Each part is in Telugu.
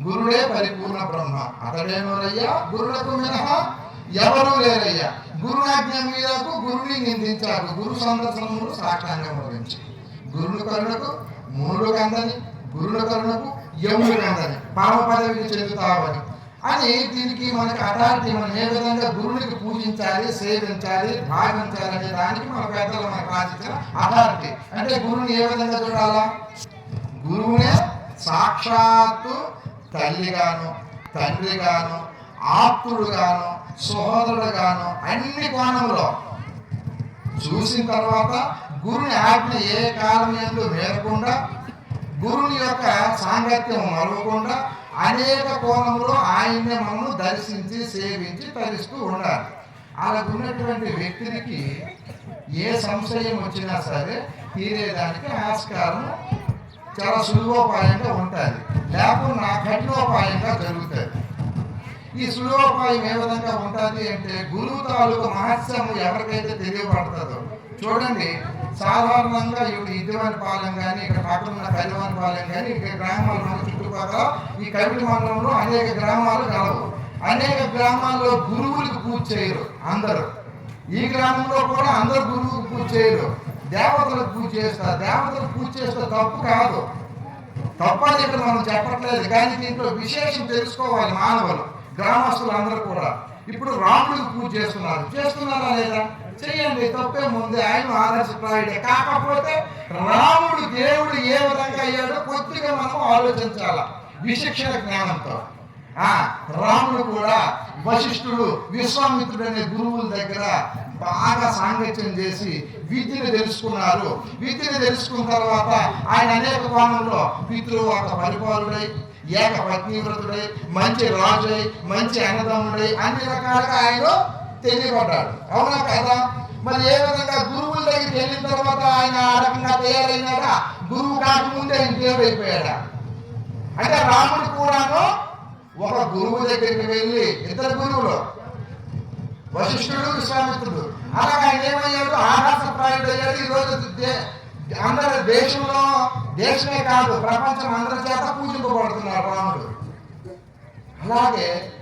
గురుడే పరిపూర్ణ బ్రహ్మ. అతడేనోరయ్యా గురులకు మినహా ఎవరు లేరయ్యా. గురునాజ్ఞ మీదకు గురుని నిందించారు. గురు సందర్శనములు సాక్షాంగం వహించి. గురుని కరుణకు మునుడు కందని గురుని కరుణకు యముడు కందని పాప పదవికి చెందుతావని. అని దీనికి మనకి అథారిటీ మనం ఏ విధంగా గురునికి పూజించాలి సేవించాలి భావించాలి అనే దానికి మన పెద్దలు మనకు రాజించిన అథారిటీ అంటే గురుని ఏ విధంగా చూడాలా? గురువునే సాక్షాత్తు తల్లిగాను తండ్రిగాను ఆప్తుడుగాను సోదరుడుగాను అన్ని కోణంలో చూసిన తర్వాత గురుని ఆజ్ఞ ఏ కాలం ఎందు మేరకుండా గురుని యొక్క సాంగత్యం మరవకుండా అనేక కోణంలో ఆయన్ని మనము దర్శించి సేవించి తరిస్తూ ఉండాలి. అలా ఉన్నటువంటి వ్యక్తికి ఏ సంశయం వచ్చినా సరే తీరేదానికి ఆస్కారం చాలా సులభోపాయంగా ఉంటుంది లేకుండా కఠినోపాయంగా జరుగుతుంది ఈ సులభోపాయం ఏ విధంగా ఉంటుంది అంటే గురువు తాలూకు మహత్యం ఎవరికైతే తెలియబడుతుందో చూడండి సాధారణంగా ఇప్పుడు ఇద్దవాని పాలెం కానీ ఇక్కడ పక్కన ఉన్న కలివాని పాలెం కానీ ఇక్కడ గ్రామాలు మన చుట్టుపక్కల ఈ కవిటి మండలంలో అనేక గ్రామాలు కలవు. అనేక గ్రామాల్లో గురువులకు పూజ చేయరు అందరూ. ఈ గ్రామంలో కూడా అందరు గురువుకు పూజ చేయరు. దేవతలకు పూజ చేస్తా దేవతలకు పూజ చేస్తే తప్పు కాదు. తప్ప అని ఇక్కడ మనం చెప్పట్లేదు కానీ దీంట్లో విశేషం తెలుసుకోవాలి మానవులు గ్రామస్తులు అందరూ కూడా. ఇప్పుడు రాముడికి పూజ చేస్తున్నారు. చేస్తున్నారా లేదా? చెయ్యండి తప్పే ముందే. ఆయన ఆదర్శప్రాయుడే. కాకపోతే రాముడు దేవుడు ఏ విధంగా అయ్యాడో కొద్దిగా మనం ఆలోచించాల. విశిక్షణ జ్ఞానంతో. ఆ రాముడు కూడా వశిష్ఠుడు విశ్వామిత్రుడు అనే గురువుల దగ్గర బాగా సాంగత్యం చేసి విద్యను తెలుసుకున్నారు. విద్యను తెలుసుకున్న తర్వాత ఆయన అనేక కోణంలో పితృవాత పరిపాలుడై ఏక పత్నివ్రతుడై మంచి రాజై మంచి అన్నదమ్ముడై అన్ని రకాలుగా ఆయన తెలియబడ్డాడు. అవునా కదా? మరి ఏ విధంగా గురువుల దగ్గరికి వెళ్ళిన తర్వాత ఆయన ఆ రకంగా తయారైనాడా? గురువు కాకముందే ఆయన దేవుడు అంటే రాముడు కూడాను ఒక గురువు దగ్గరికి వెళ్ళి ఇద్దరు గురువులు వశిష్ఠుడు విశ్వామిత్రుడు. అలాగే ఆయన ఏమయ్యాడు? ఆకాశప్రాయుడు అయ్యాడు ఈరోజు దే- అందరి దేశంలో దేశమే కాదు ప్రపంచం అందరి చేత పూజింపబడుతున్నాడు రాముడు. అలాగే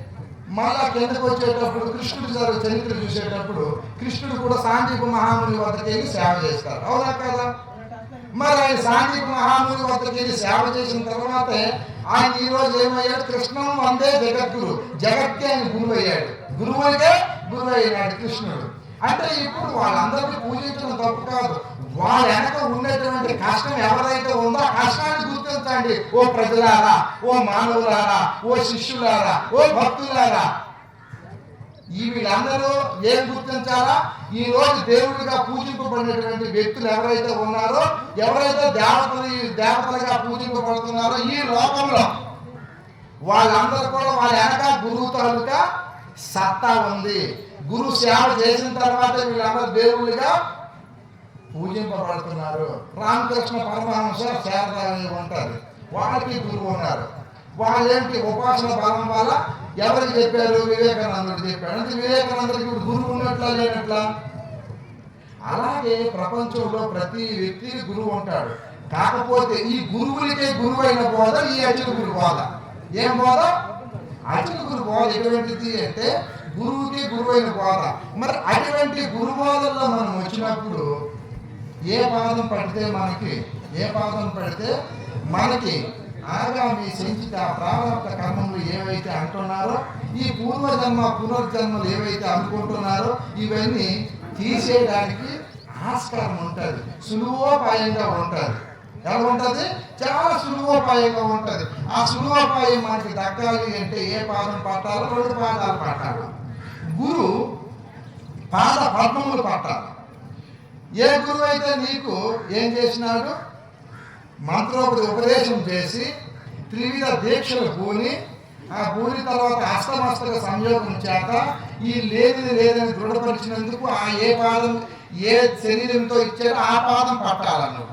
మళ్ళా కిందకు వచ్చేటప్పుడు కృష్ణుడు గారు చరిత్ర చూసేటప్పుడు కృష్ణుడు కూడా సాందీప మహాముని వద్దకి వెళ్ళి సేవ చేస్తారు. అవునా కదా? మరి ఆయన సాంఘిక మహాముని వద్దకి వెళ్ళి సేవ చేసిన తర్వాత ఆయన ఈ రోజు ఏమయ్యాడు? కృష్ణం వందే జగద్గురు. జగత్తే ఆయన గురువు అయ్యాడు గురువు అయితే గురువు కృష్ణుడు. అంటే ఇప్పుడు వాళ్ళందరినీ పూజించడం తప్పు కాదు. వాళ్ళ వెనక ఉన్నటువంటి కష్టం ఎవరైతే ఉందో ఆ కష్టాన్ని గుర్తించండి. ఓ ప్రజలారా ఓ మానవులారా ఓ శిష్యులారా ఓ భక్తులారా. ఈ వీళ్ళందరూ ఏం గుర్తించాలా? ఈ రోజు దేవుడిగా పూజింపబడినటువంటి వ్యక్తులు ఎవరైతే ఉన్నారో ఎవరైతే దేవతలు దేవతలుగా పూజింపబడుతున్నారో ఈ లోకంలో వాళ్ళందరూ కూడా వాళ్ళ వెనక గురువు తాలూకా సత్తా ఉంది. గురు సేవ చేసిన తర్వాత వీళ్ళందరూ దేవుళ్ళుగా పూజింపబడుతున్నారు. రామకృష్ణ పరమహంస శారదాని ఉంటారు. వాళ్ళకి గురువు ఉన్నారు. వాళ్ళేంటి ఉపాసన బలం వల్ల ఎవరికి చెప్పారు? వివేకానందుడు చెప్పాడు అంటే వివేకానందుడికి ఇప్పుడు గురువు ఉన్నట్లా లేనట్లా? అలాగే ప్రపంచంలో ప్రతి వ్యక్తికి గురువు ఉంటాడు. కాకపోతే ఈ గురువులకే గురువైన బోధ ఈ అచుల గురు బోధ. ఏం బోధ? అచుల గురు బోధ ఎటువంటిది అంటే గురువుకి గురువైన బోధ. మరి అటువంటి గురు బోధల్లో మనం వచ్చినప్పుడు ఏ పాదం పడితే మనకి ఏ పాదం పడితే మనకి ఆగామి సంచిత ప్రారంభ కర్మములు ఏవైతే అంటున్నారో ఈ పూర్వజన్మ పునర్జన్మలు ఏవైతే అనుకుంటున్నారో ఇవన్నీ తీసేయడానికి ఆస్కారం ఉంటుంది సులువోపాయంగా ఉంటుంది. ఎలా ఉంటుంది చాలా సులువోపాయంగా ఉంటుంది. ఆ సులువోపాయం మనకి దక్కాలి అంటే ఏ పాదం పట్టాలో రెండు పాదాలు పట్టాలి గురు పాద పద్మములు పట్టాలి ఏ గురువు అయితే నీకు ఏం చేసినాడు? మంత్రోపది ఉపదేశం చేసి త్రివిధ దీక్షలు పూని ఆ పూని తర్వాత అస్తమస్తక సంయోగం చేత ఈ లేనిది లేదని దృఢపరిచినందుకు ఆ ఏ పాదం ఏ శరీరంతో ఇచ్చారో ఆ పాదం పట్టాలను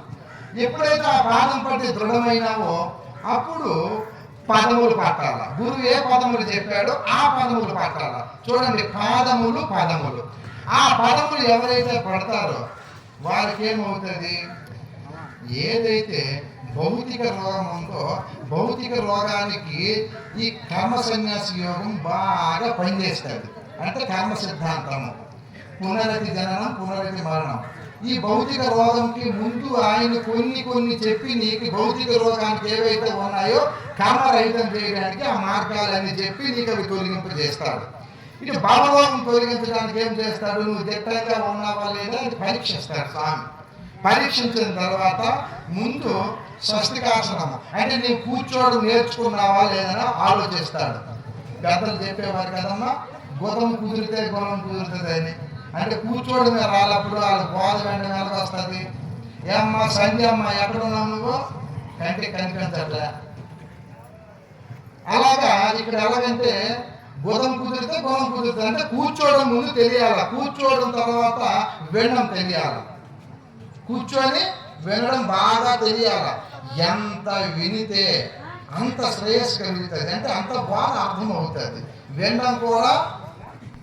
ఎప్పుడైతే ఆ పాదం పట్టి దృఢమైనావో అప్పుడు పదములు పట్టాల గురువు ఏ పదములు చెప్పాడో ఆ పదములు పట్టాల చూడండి పాదములు పదములు. ఆ పదములు ఎవరైతే పడతారో వారికి ఏమవుతుంది ఏదైతే భౌతిక రోగం ఉందో భౌతిక రోగానికి ఈ కర్మ సన్యాసి యోగం బాగా పనిచేస్తుంది. అంటే కర్మ సిద్ధాంతము. పునరతి జననం పునరతి మరణం. ఈ భౌతిక రోగంకి ముందు ఆయన కొన్ని కొన్ని చెప్పి నీకు భౌతిక రోగానికి ఏవైతే ఉన్నాయో కర్మరహితం చేయడానికి ఆ మార్గాలని చెప్పి నీకు అవి తొలగింపు చేస్తాడు ఇటు బాలరోగం తొలగించడానికి ఏం చేస్తాడు? నువ్వు దిట్టంగా ఉన్నావా లేదా అని పరీక్షిస్తాడు స్వామి. పరీక్షించిన తర్వాత ముందు స్వస్తికాసనము అంటే నీ కూర్చోడు నేర్చుకున్నావా లేదని ఆలోచిస్తాడు. పెద్దలు చెప్పేవారు కదమ్మా గుతం కుదిరితే గుణం కుదురుతుంది అని. అంటే కూర్చోవడమే రాలప్పుడు వాళ్ళ బోధ వెంట వెనక వస్తుంది. ఏమ్మా సంధ్య అమ్మ ఎక్కడున్నావు నువ్వు? కంటికి కనిపించట్లే. అలాగా ఇక్కడ ఎలాగంటే బుధం కుదిరితే గుణం కుదురుతుంది అంటే కూర్చోవడం ముందు తెలియాల. కూర్చోవడం తర్వాత వినడం తెలియాలి. కూర్చొని వినడం బాగా తెలియాల. ఎంత వినితే అంత శ్రేయస్ కలుగుతుంది అంటే అంత బాగా అర్థం అవుతుంది వినడం కూడా